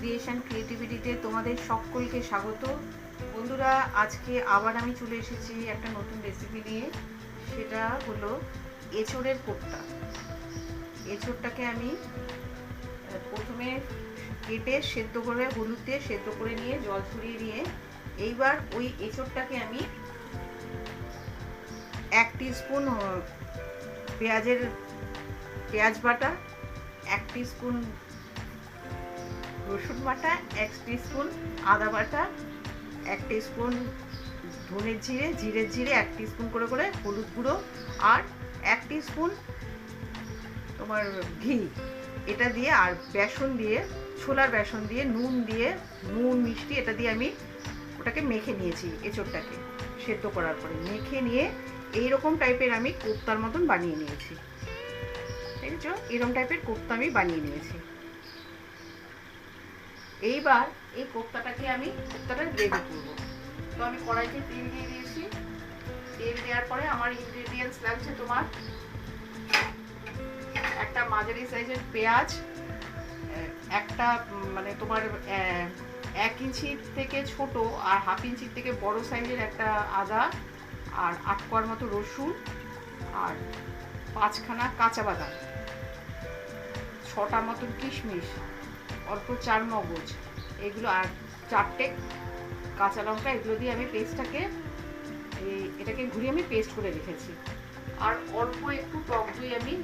Creation ক্রিয়েটিভিটিতে তোমাদের সকলকে স্বাগত। বন্ধুরা, আজকে আবার আমি চলে এসেছি একটা নতুন রেসিপি নিয়ে। সেটা হলো এঁচড়ের কোপ্তা। এঁচড়টাকে আমি প্রথমে কেটে সেদ্ধ করে, হলুদ দিয়ে সেদ্ধ করে নিয়ে, জল ছড়িয়ে নিয়ে, এইবার ওই এঁচড়টাকে আমি এক স্পুন পেঁয়াজের, পেঁয়াজ বাটা, এক স্পুন রসুন বাটা, এক স্পুন আদা বাটা, এক স্পুন ধনের জিরে জিরে জিরে এক স্পুন করে করে হলুদ গুঁড়ো আর এক স্পুন তোমার ঘি। এটা দিয়ে আর বেসন দিয়ে, ছোলার বেসন দিয়ে, নুন দিয়ে, নুন, মিষ্টি এটা দিয়ে আমি ওটাকে মেখে নিয়েছি এঁচড়টাকে সেদ্ধ করার পরে। মেখে নিয়ে এইরকম টাইপের আমি কোপ্তার মতন বানিয়ে নিয়েছি। ঠিক আছে এরকম টাইপের কোপ্তা আমি বানিয়ে নিয়েছি। এইবার এই কোপ্তাটাকে আমি কোপ্তাটা গ্রেভি করব। তো আমি কড়াইতে তেল দিয়ে দিয়েছি। তেল দেওয়ার পরে আমার ইনগ্রেডিয়েন্টস লাগছে তোমার একটা মাঝারি সাইজের পেঁয়াজ একটা মানে তোমার এক ইঞ্চি থেকে ছোট আর হাফ ইঞ্চির থেকে বড় সাইজের একটা আদা আর আট কোয়ার মতো রসুন আর পাঁচখানা কাঁচা বাদাম। ছটা মতো কিশমিশ। অল্প চার মগজ এগুলো আর চারটে কাঁচা লঙ্কা, এগুলো দিয়ে আমি পেস্টটাকে এটাকে ঘুরিয়ে আমি পেস্ট করে রেখেছি। আর অল্প একটু টক দই আমি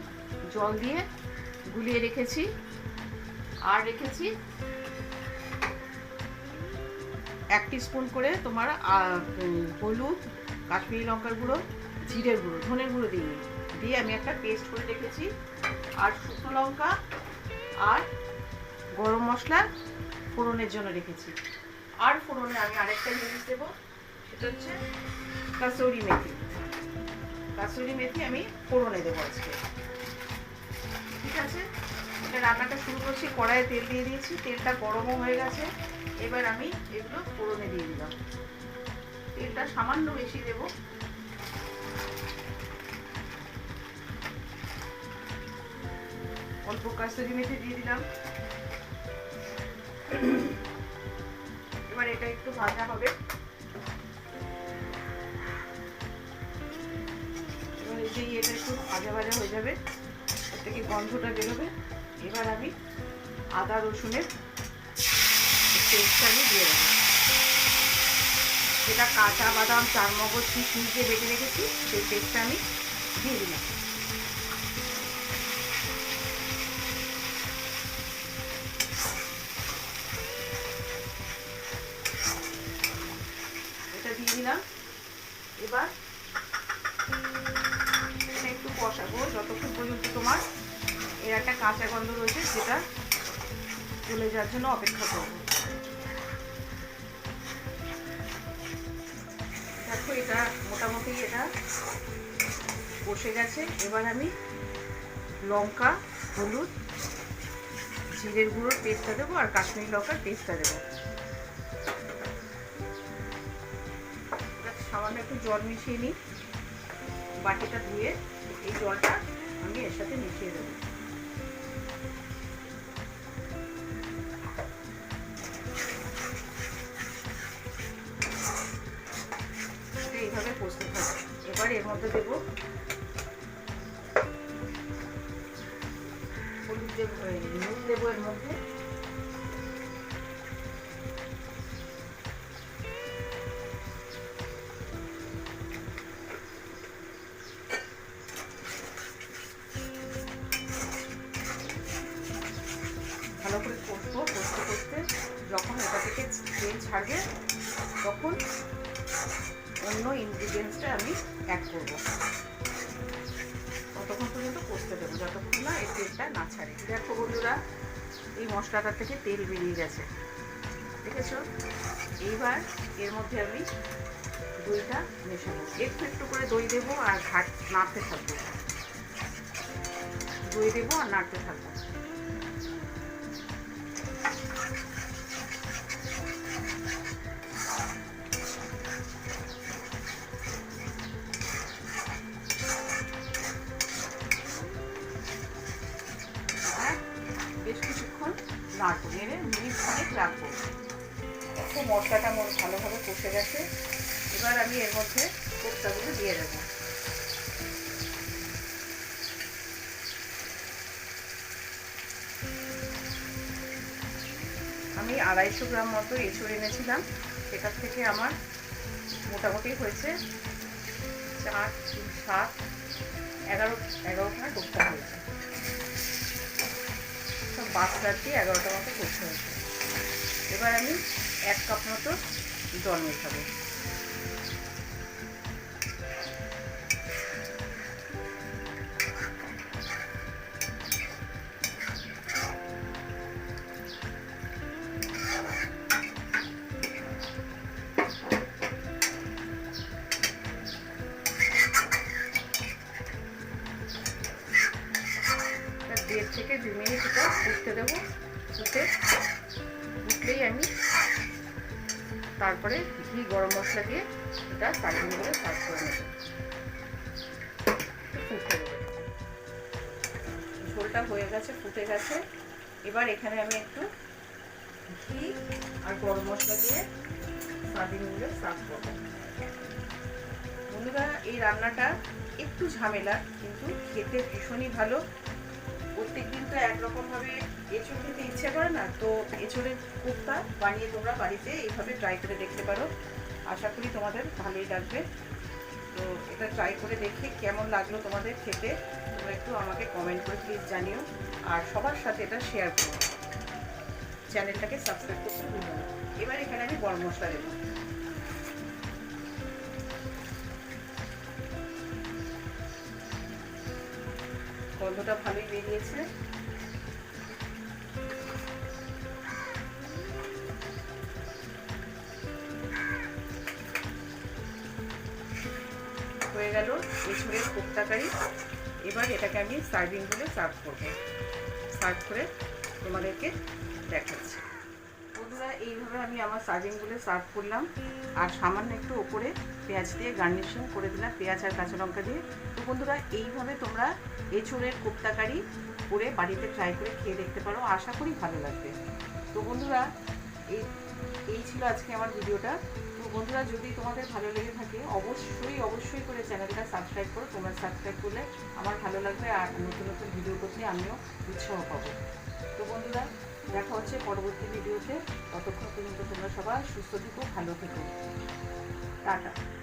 জল দিয়ে গুলিয়ে রেখেছি। আর রেখেছি এক স্পুন করে তোমার হলুদ, কাশ্মীরি লঙ্কার গুঁড়ো, জিরের গুঁড়ো, ধনের গুঁড়ো দিয়ে দিয়ে আমি একটা পেস্ট করে রেখেছি। আর শুকনো লঙ্কা আর গরম মশলা ফোড়নের জন্য রেখেছি। আর ফোড়নে আমি আরেকটা জিনিস দেবো, সেটা হচ্ছে কাসুরি মেথি। কাসুরি মেথি আমি ফোড়নে দেবো আজকে। ঠিক আছে? এটা রান্নাটা শুরু করছি, কড়াইয়ে তেল দিয়ে দিয়েছি, তেলটা গরমও হয়ে গেছে। এবার আমি এগুলো ফোড়নে দিয়ে দিলাম। তেলটা সামান্য বেশি দেবো। অল্প কাস্তুরি মেথি দিয়ে দিলাম। এবার এটা একটু ভাজা হবে। এবার এই যে এটা একটু ভাজা ভাজা হয়ে যাবে, এর থেকে গন্ধটা বেরোবে। এবার আমি আদা রসুনের পেস্টটা আমি দিয়ে দেবো। যেটা কাঁচা বাদাম চার মগজ কিশমিশ দিয়ে বেটে রেখেছি, সেই পেস্টটা আমি দিয়ে দিলাম। তোমার এর একটা কাঁচা গন্ধ রয়েছে সেটা চলে যাওয়ার জন্য অপেক্ষা করব। দেখো, এটা মোটামুটি এটা কষে গেছে। এবার আমি লঙ্কা, হলুদ, জিরের গুঁড়োর পেস্টটা দেবো আর কাশ্মীরি লঙ্কার পেস্টটা দেবো। সামান্য একটু জল মিশিয়ে নিই। বাটিটা ধুয়ে এই জলটা আমি এর সাথে মিশিয়ে দেবো। এইভাবে কষতে থাকবে এবার এর মধ্যে দেবো হলুদ দেবো নুন দেবো এর মধ্যে। ছাড়বে তখন অন্য ইনগ্রিডিয়েন্টসটা আমি অ্যাড করব। ততক্ষণ পর্যন্ত কষতে দেবো, যতক্ষণ না এই তেলটা না ছাড়ে। দেখো বন্ধুরা, এই মশলাটার থেকে তেল বেরিয়ে গেছে। দেখেছ? এইবার এর মধ্যে আমি দইটা মেশাবো। একটু একটু করে দই দেবো আর ঘাট নাড়তে থাকব। দই দেবো আর নাড়তে থাকব। নাড়বো নেড়ে মিনিট খানেক রাখব তো মশলাটা মোট ভালোভাবে কষে গেছে। এবার আমি এর মধ্যে কোপ্তাগুলো দিয়ে দেবো। আমি আড়াইশো গ্রাম মতো এঁচড় এনেছিলাম। সেটার থেকে আমার মোটামুটি হয়েছে চার সাত, এগারো এগারোখানা করতে হয়েছে। বাচ্চার দিয়ে এগারোটা মতো করতে হবে। এবার আমি এক কাপ মতো জল মেশাবো। থেকে দু মিনিট এটা দেবো ফুটে ফুটলেই আমি তারপরে ঘি গরম মশলা দিয়ে এটা সার্ভিং করে সার্ভ করে নেব ঝোলটা হয়ে গেছে ফুটে গেছে এবার এখানে আমি একটু ঘি আর গরম মশলা দিয়ে সার্ভিং করে সার্ভ করব বন্ধুরা এই রান্নাটা একটু ঝামেলা কিন্তু খেতে ভীষণই ভালো। প্রত্যেক দিন তো একরকমভাবে এঁচড় খেতে ইচ্ছে করে না, তো এঁচড়ের কোপ্তা বানিয়ে তোমরা বাড়িতে এইভাবে ট্রাই করে দেখতে পারো। আশা করি তোমাদের ভালোই লাগবে। তো এটা ট্রাই করে দেখে কেমন লাগল তোমাদের খেতে, তোমরা একটু আমাকে কমেন্ট করে প্লিজ জানিও। আর সবার সাথে এটা শেয়ার করো। চ্যানেলটাকে সাবস্ক্রাইব করতে ভুলো এবার এখানে আমি গরম মশলা দেবো। গন্ধটা ভালোই বেরিয়েছে। হয়ে গেল এছড়ের কোপ্তাকারি এবার এটাকে আমি সার্ভিং করে সার্ভ করব। সার্ভ করে তোমাদেরকে দেখাচ্ছি। বন্ধুরা, এইভাবে আমি আমার সার্ভিংগুলো সার্ভ করলাম। আর সামান্য একটু ওপরে পেঁয়াজ দিয়ে গার্নিশিং করে দিলাম, পেঁয়াজ আর কাঁচা লঙ্কা দিয়ে। তো বন্ধুরা, এইভাবে তোমরা এঁচড়ের কোপ্তাকারি করে বাড়িতে ট্রাই করে খেয়ে দেখতে পারো, আশা করি ভালো লাগবে। তো বন্ধুরা, এই এই ছিল আজকে আমার ভিডিওটা। তো বন্ধুরা, যদি তোমাদের ভালো লেগে থাকে, অবশ্যই অবশ্যই করে চ্যানেলটা সাবস্ক্রাইব করো। তোমরা সাবস্ক্রাইব করলে আমার ভালো লাগবে আর নতুন নতুন ভিডিও করতে আমিও উৎসাহ পাবো। তো বন্ধুরা, দেখা হচ্ছে পরবর্তী ভিডিওতে ততক্ষণ পর্যন্ত তোমরা সবাই সুস্থ থেকো, ভালো থেকো। 大点。